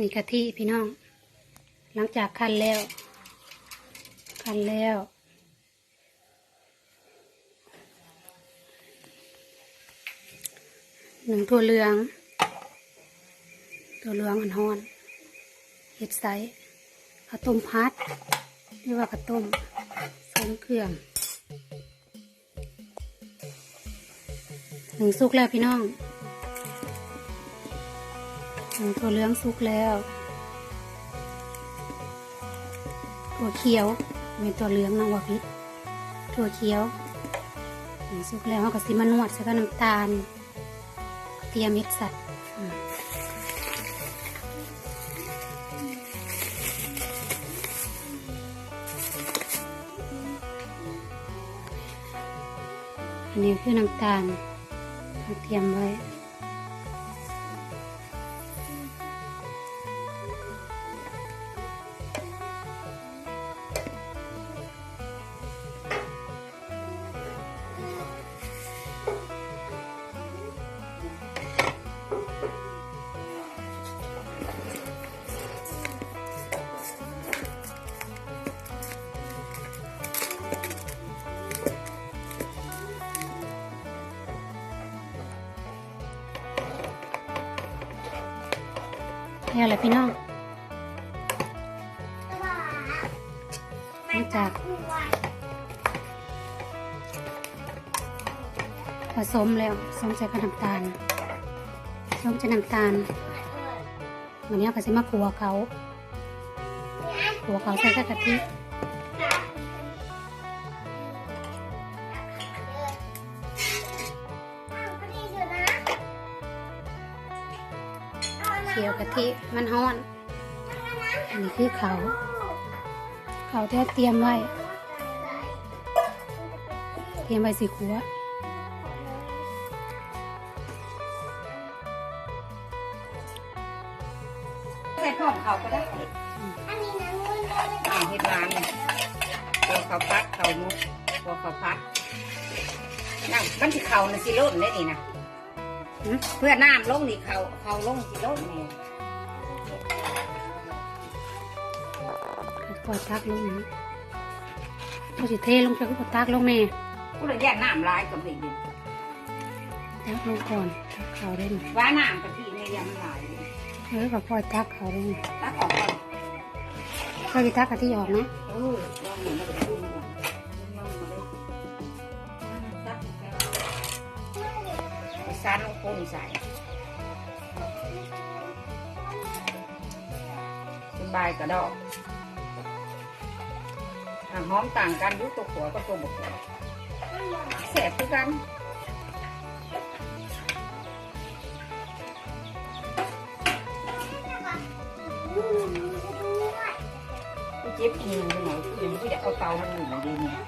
นี่กะทิพี่น้อง หลังจากคั้นแล้ว คั้นแล้วหนึ่งตัวเหลือง ตัวเหลืองอันฮ้อนเห็ดใสข้าวต้มพัดหรือว่าข้าวต้มใส่เครื่องหนึ่งสุกแล้วพี่น้อง ตัวเหลืองสุกแล้วตัวเขียวเป็นตัวเหลืองนะวาพิษตัวเขียวสุกแล้วเขาก็สิมานวดใส่กับน้ำตาลกระเทียมเม็ดสัตว์อันนี้คือน้ำตาลเตรียมไว้ นี่แหละพี่น้องนี่จากผสมแล้วผสมใส่กระน้ำตาลผสมใส่น้ำตาลวันนี้ก็จะมาขัวเขาขัวเขาใส่กับกะทิ ทิมันฮ้อน อันนี้คือเขา เขาที่เตรียมไว้ เตรียมไว้สีขัวใส่พร้อมเขาก็ได้อ่าเฮ็ดร้านเนี่ยตัวเขาพัดเขามุกตัวเขาพัดนั่งมันสิเขาน่ะสิล้นได้นี่นะเพื่อน้ำลงนี่เขาเขาลงสิล้นนี่ ปล่อยตักลงนะเขาสิเทลงไปก็ตักลงแม่กูเลยแย่น้ำลายกับเด็กดิตักลงก่อนตักเขาได้ไหมว่าน้ำกับพี่ในยำลายเออก็ปล่อยตักเขาลงตักออกก่อนก็สิตักกะทิออกนะเออลองหนึ่งแล้วก็ดูก่อนลองมาเลยตักไปซานลงโคนใส่สบายกระดอก อะหอมต่างกันยุตัวหัวก็ตัวบกหัวแสบคือกันเจ็บมือไปไหนกูยังไม่ได้เอาเตามันหนึ่งดีเนี่ย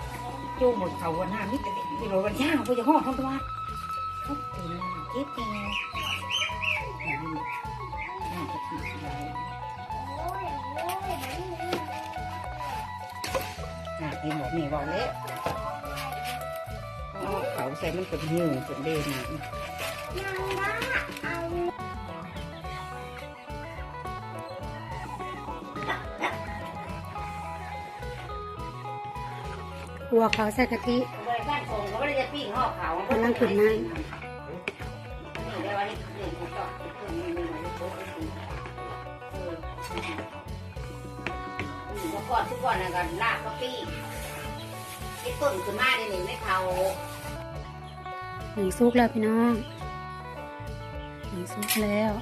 โจ้หมดเขาวันหน้ามิตรที่เราวันย่างกูจะห่อทั้งตัวเขาตื่นมาเจ็บมือน่าจะผิดอะไร กินบอกนี่บอกเละเอาเขาใส่มันเป็นหิวเป็นเด่นหัวเขาใส่กะทิบริการส่งก็ไม่ได้จะปิ้งห่อเขากำลังขึ้นหน้านี่ได้วันนี้หนึ่งก็ต่อขึ้นหนึ่งหนึ่งหนึ่ง มก่อนทุกคนนะกันลากก็ปี้ที่ต้นขึ้นมาได้หนึ่งไม่เขาหนึ่งซุกแล้วพี่น้องหนึ่งซุกแล้ว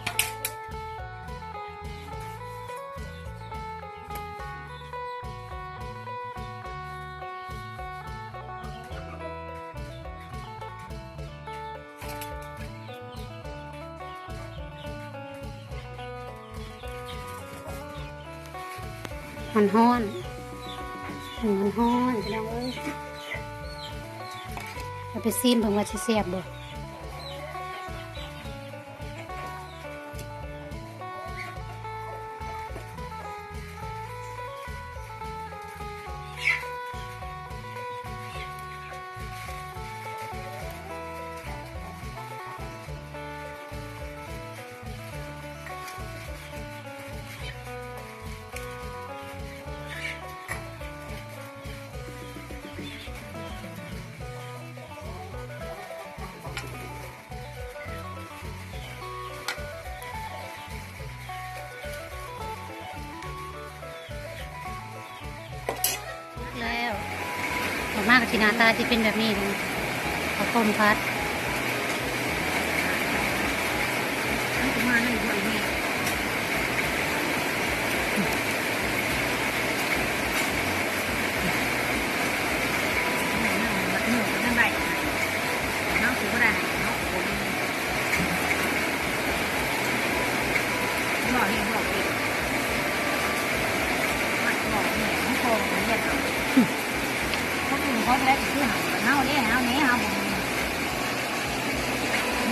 มันห้อนมันห้อนพี่น้องเอ้ยเอาไปซีนเบิ่งว่าสิแซ่บบ่ากกับสิหน้าตาจะเป็นแบบนี้เลยข้าวต้มพัด มันจะมาในถ้วยนี่เนื้อมันได้เนาะคือบ่ได้เนาะคนหล่อเห็นหล่อเองมันหล่อเนี่ยมันโคงมันเรียกเอาเขาคือเขาได้คือหาเฮาเนี่ยเฮาเนี่ยเฮา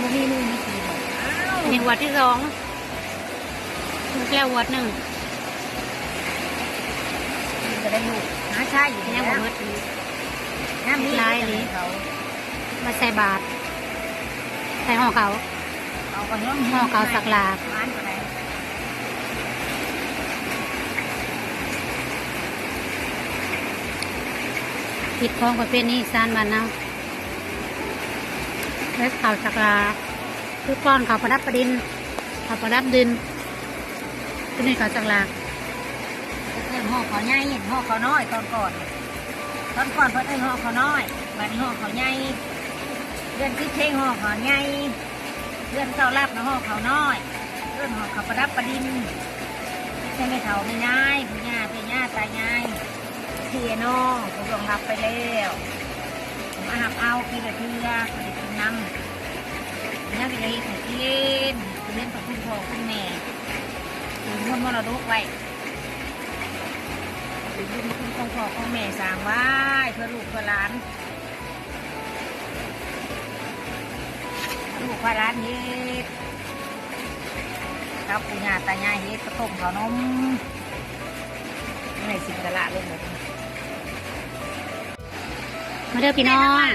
บ่มีมือมีตีบอกอ้าว นี่วัดที่ สองลูกแก้ววัดหนึ่งจะได้ลูกหาชายอยู่ยัยังงบ่บ่เบิเบิดดเลยน้ำนี้ลายนี้เขามาใส่บาตรใส่ห่อเขาเอาก็ย่อมห่อเขาสักลาร้านก็ได้ผิดของประเภทนี้ซานบานเนาเล็ข่าวสักลาคือก้อนเขาวประดับประดิน เขาประดับดินตัวนี้เขาวสักลาเพิ่มห่อเขาใหญ่ห่อเขาน้อยตอนก่อนตอนก่อนเพิ่นเอ้ยห่อเขาน้อยบัดนี้ห่อเขาใหญ่เดือนที่เท่งห่อเขาใหญ่เดือนเก้ารับนะห่อเขาน้อยเดือนห่อเขาประดับประดินใช่ไหมเฒ่าไม่ง่ายผู้ย่าพี่ย่าตายง่ายเทียน้อผมลงรับไปแล้วผมมาหับเอาปีละเทือไปกินน้ำนี่ยเป็นอะไรของกิน เล่นกับคุณพ่อคุณแม่ถือมุ่นมรดกไว้ถือมุ่นคุณพ่อคุณแม่สร้างไว้เพื่อลูกเพื่อหลานลูกเพื่อหลานเฮ็ดกับปู่ย่าตายายเฮ็ดกระต้มข้าวนมนี่สิกระละลงหมดมาเด้อพี่น้อง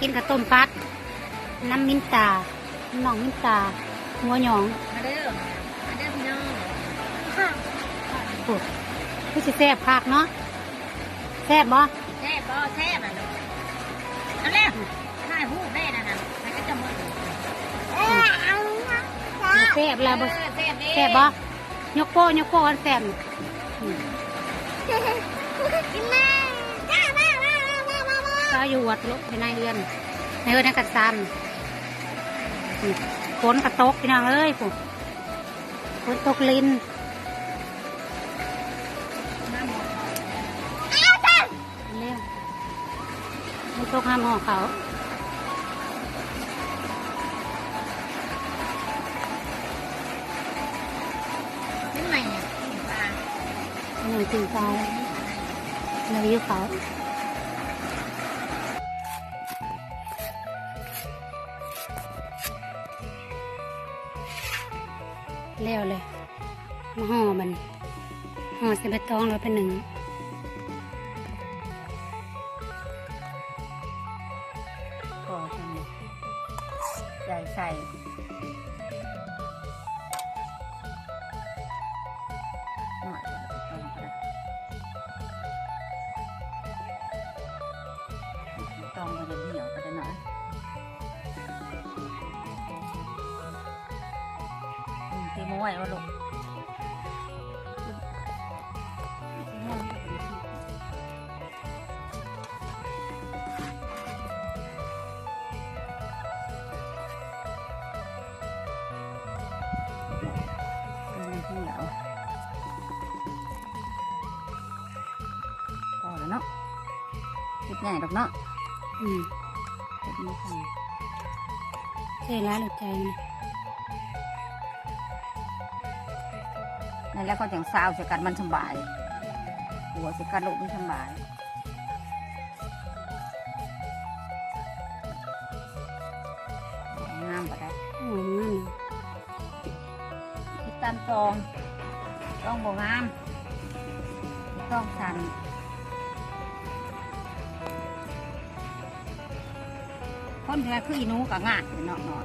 กินกับต้มปัดน้ำมิ้นตาน้องมิ้นตา หัวหยองมาเด้อมาเด้อพี่น้องโอ้พี่สิแซ่บคักเนาะแซ่บบ่แซ่บบ่แซ่บอะลูกเอาแล้วถ่ายรูปได้นะนะมันก็จะหมดแซ่บแล้วบ่แซ่บแซ่บบ่ยกโป้ยกโป้กันแซ่บอืมก็อยู่วัดลุกในเรือนในเรือนในกัดซันอืม ฝนกระตกพี่น้องเอ้ยปุ๊ฝนตกลินเร็วมันตกห้ามห่อเขานี่ใหม่เนี่ยปลาหน่อยตื่นตายเราอยู่เขา เร็วเลยมาห่อมันห่อเส่ใบตองแล้วเป็นหนึ่ง อืมตีมวยว่าลูกตีมวยมันก็เป็นที่มันเหี่ยวพอแล้วเนาะคิดง่ายดอกเนาะ อืมเฮ็ดมือสั่นเท่ร้ายหรือใจมัน นั่นแล้วก็จังซาวสกัดมันสบายหัวสกัดลูกมันสบายงามปะได้โอ้ยนั่นติดตามตองต้องบ่งามต้องสันคนเดียวคืออีหนูกับงาดอยู่เนาะเนาะ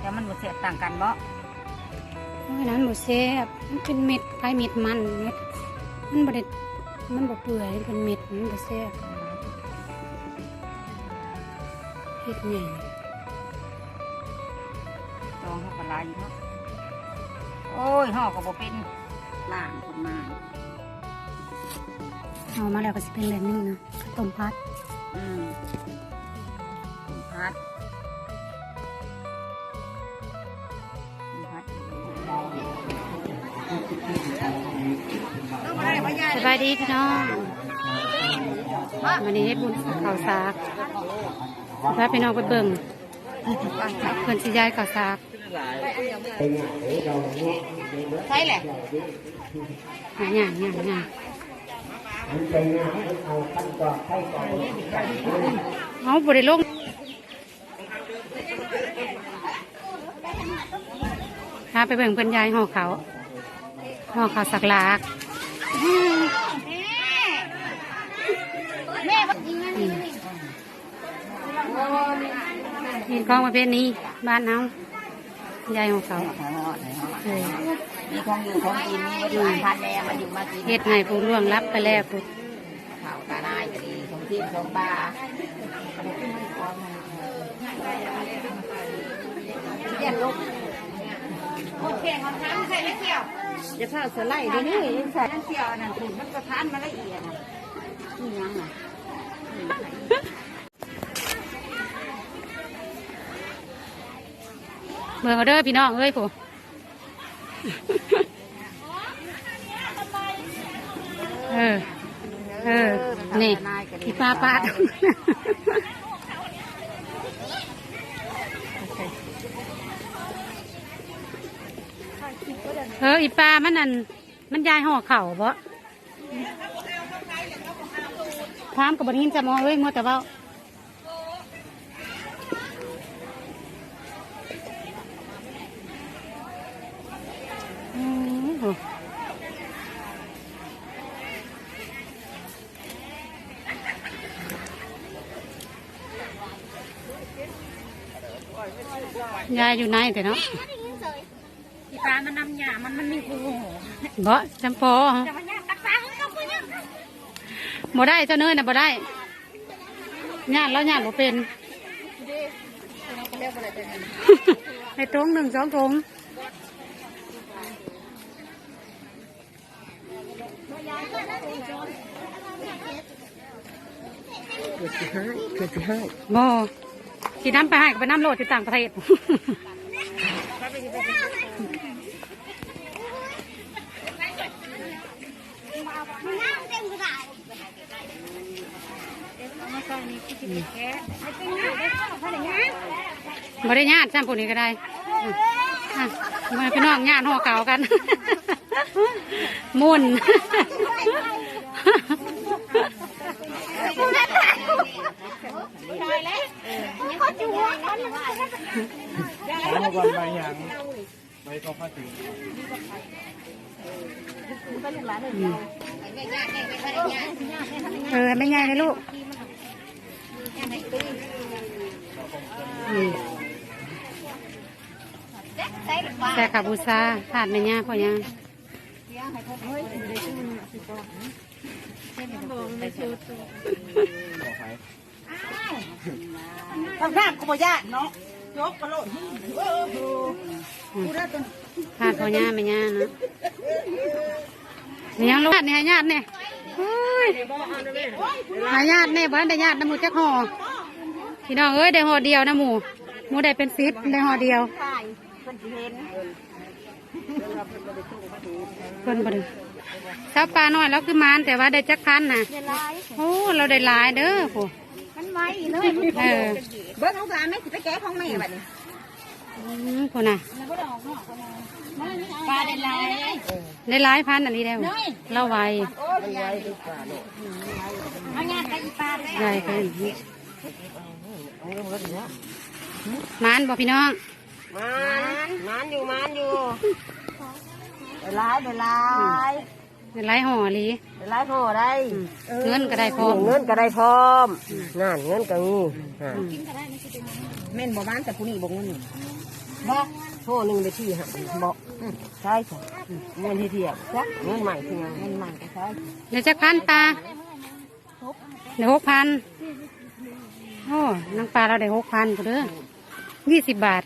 แต่มันบ่เสียบต่างกันบ่ เพราะฉะนั้นหมูเซ่บมันเป็นเม็ดไผ่เม็ดมันเม็ดมันบไดมันบเปื่อยมันเป็นเม็ดมันบแซ่บเฮ็ดไงตองเขาก็หลายอยู่เนาะโอ้ยห่อก็บ่เป็นล่างคนมาเอามาแล้วก็สิเป็นแบบนี้นะต้มพัด อืมพัดพัด สบายดีพี่น้องวันนี้เฮ็ดบุญข้าวสากพาพี่น้องไปเบิ่งเพิ่นสิย้ายข้าวสากใช่แหละหาหยังหยังหยังเอาบ่ได้ลงพาไปเบิ่งเพิ่นย้ายห่อเขา วห่อข้าวสักหลากแม่บอกยิงนั่นอืมเห็นของประเภทนี้บ้านเฮายายของเขาเออมีของอยู่ของกินมีมาอยู่พันแรงมาอยู่มากินเฮ็ดให้ผู้ล่วงรับไปแล้วผู้ข้าวตาได้ก็ดีของที่ของปลาเรียนลูกโอเคของทานใส่ไม่เกี่ยว จะเข้าสไลด์เดี๋ยวนี้ใส่เกี่ยวนั่นคุณมันก็ทานมาละเอียดนี่ยังเบิ่งเอาเด้อพี่น้องเอ้ยผู้เออ เออ นี่ที่ป้าป้า เอออีปลามันนั่นมันยายห่อเข่าบ่ถามกับบริหินจะมองเอ้ยมัวแต่เว่าอยายอยู่ไหนแต่เนาะ ที่ปลามันนำหยา มันมันมีคูบ่จำพอจะมันยากตักตาให้เขาไปเนี่ยบ่ได้เจ้าเนยน่ะบ่ได้ญาติแล้วญาติบ่เป็นเขาเรียกว่าอะไรเป็นให้ตรงหนึ่งสองตรงเกิดสิให้เกิดสิให้บ่สีน้ำไปให้ก็ไปน้ำโหลดที่ต่างประเทศ บ่ได้ญาติซ้ำผู้นี้ก็ได้อืมอะมาพี่น้องญาติหัวเก่ากัน มุ่นเอาวันใบหยังใบกอฟ้าถึงเออไม่ง่ายเลยลูกอืม แต่ขับบูซาผ่านไม่ยากพอยังทำท่ากูบ่ยากเนาะยกกระโดดเออผ่านพอยาไม่ยากนะนี่ยังลูกนี่ให้ญาติเนี่ยโอ้ยหาญาติเนี่ยบ้านได้ญาติน้ำหมูจักห่อ พี่น้องเอ้ยได้ห่อเดียวนะหมูหมูได้เป็นซิปได้ห่อเดียวถ่ายคนสิเห็นเพิ่นบ่ได้เช้าปลาน้อยแล้วคือมานแต่ว่าได้จักพันน่ะเดี๋ยวลายโอ้เราได้หลายเด้อผู้มันไว้เลยมันเออเบิ้งของสารไม่สิไปแก้ของแม่บัดนี้อืมผู้น่ะปลาได้ลายได้หลายพันอันนี้ได้บ่เราไวเอางานไปอีปลาได้ใหญ่ขึ้น มานบอกพี่น้อง มันมันอยู่มันอยู่เดี๋ยวลายเดี๋ยวลายได้หลายห่อหลี เดี๋ยวลายพอได้เงินก็ได้พร้อมเงินก็ได้พร้อมนั่นเงินก็มีเม่นบ่บ้านแต่ผู้นี้บ่เงินบ่โทษหนึ่งไปที่หันบ่ใช่ค่ะเงินที่เทียบจ้ะเงินใหม่ที่ยังเงินใหม่ก็ใช่เดี๋ยวจักพันปลาเดี๋ยวหกพัน โอ้นางปลาเราได้หกพันเด้อยี่สิบบาท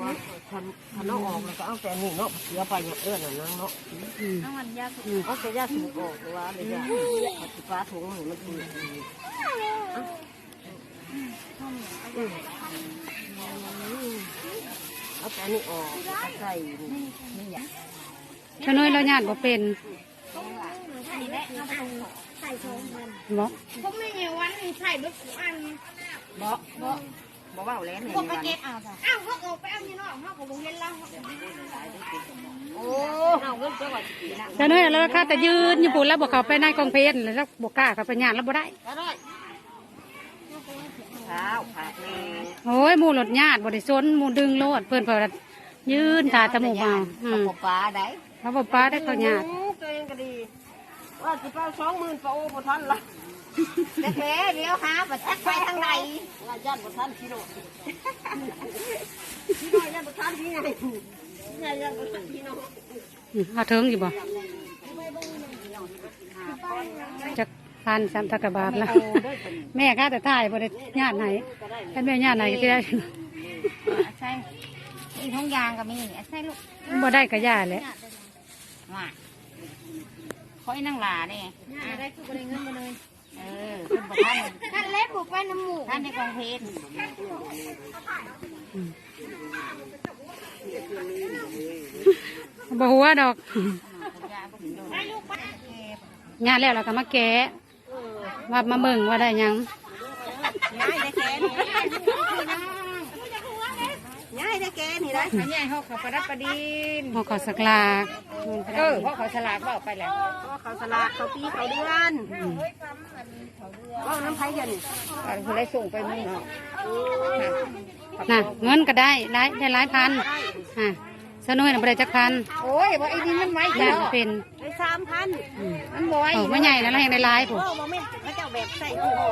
ว่าคันคันเอาออกแล้วก็เอาแต่นี่เนาะเสียไปอย่างเอื้อนน่ะนางเนาะอืมเอามันยาสูบเอาแต่ยาสูบออกหรือว่าเลยยาเอาสิฟ้าถุงนี่มันคือเอาแต่นี่ออกใส่นี่นี่อะชน้อยเราญาติบ่เป็น บ่พวกไม่เหี่ยววันนี้ใส่เบิดอันบ่บ่บ่เว้าแล้วนี่พวกไปเก็บเอาจ้ะอ้าวเขาออกไปเอาที่นอกเขาก็บ่เห็นแล้วโอ้เอาเงินจังหวัดสินะชะน้อยเราค่าแต่ยืนอยู่พุ่นแล้วบ่เข้าไปในกองเพลนแล้วบ่กล้าเข้าไปญาติแล้วบ่ได้ก็ได้ข้าวผักแม่โอ้ยหมู่รถญาติบ่ได้สนหมู่ดึงโลดเพิ่นเพิ่นยืนตาตะหมูมาอืมเอาปลาได้เขาบ่ป้าได้เขาญาติตั วเองก็ดีว่าสิเป้าสองหมื่นปลาโอ้บ่ทันละแต่แค่เดี๋ยวหาบัดไปทางไหนว่าย่านบ่ทันพี่โนดพี่โนดย่านบ่ทันพี่ไงย่านย่านบ่ทันพี่โนดอืมเอาเถิงอยู่บ่จักพันสามตะกะบาทละแม่ก็แต่ถ่ายบ่ได้ญาติไหนถ้าแม่ญาติไหนก็สิได้ใช่อีท้องยางก็มีใช่ลูกบ่ได้ก็ย่าแหละ ว่าคอยนั่งหลาเนี่ยได้คือบ่ได้เงินมาเลยเออเพิ่นบ่ทันท่านเล็บบุกไปน้ำหมูท่านในกองเพลนบ่หัวดอกยาบ่ถึงโดนญาติแล้วเราก็มาแกะว่ามาเบิ่งว่าได้หยัง ง่ายได้แกนี่ง่ายได้แกนี่ได้อันนี้เขาเขาประดับประดินเฮาก็สักลาเออเพราะเขาฉลาดบอกไปแล้วก็เขาสลากเขาปีเขาเดือนก็น้ำไผ่กันเขาเลยส่งไปมึงเนาะน่ะเงินก็ได้หลายได้หลายพันอะสนุยน่ะบ่ได้จักพันโอ้ยว่าไอ้นี่มันไม่ญาเจ้าติเป็นได้สามพันอืมมันบ่อยโอ้ไม่ใหญ่นะเรายังได้หลายผู้โอ้โมเมนต์พระเจ้าแบบใส่ผู้ห่อ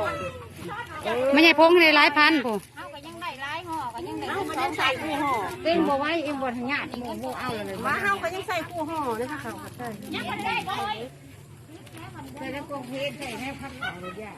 ไม่ใหญ่พงได้หลายพันผู้ ห่อก็ยังได้เฮาก็ยังใส่ผู้ห่อเต้นบ่ไหวเองบ่ทันญาติเองบ่เอาเลยว่าเฮาก็ยังใส่ผู้ห่อนะคะเขาก็ใส่ยังไม่ได้เลยใส่แล้วกองเพชรใส่แม่พักเขาเลยย่า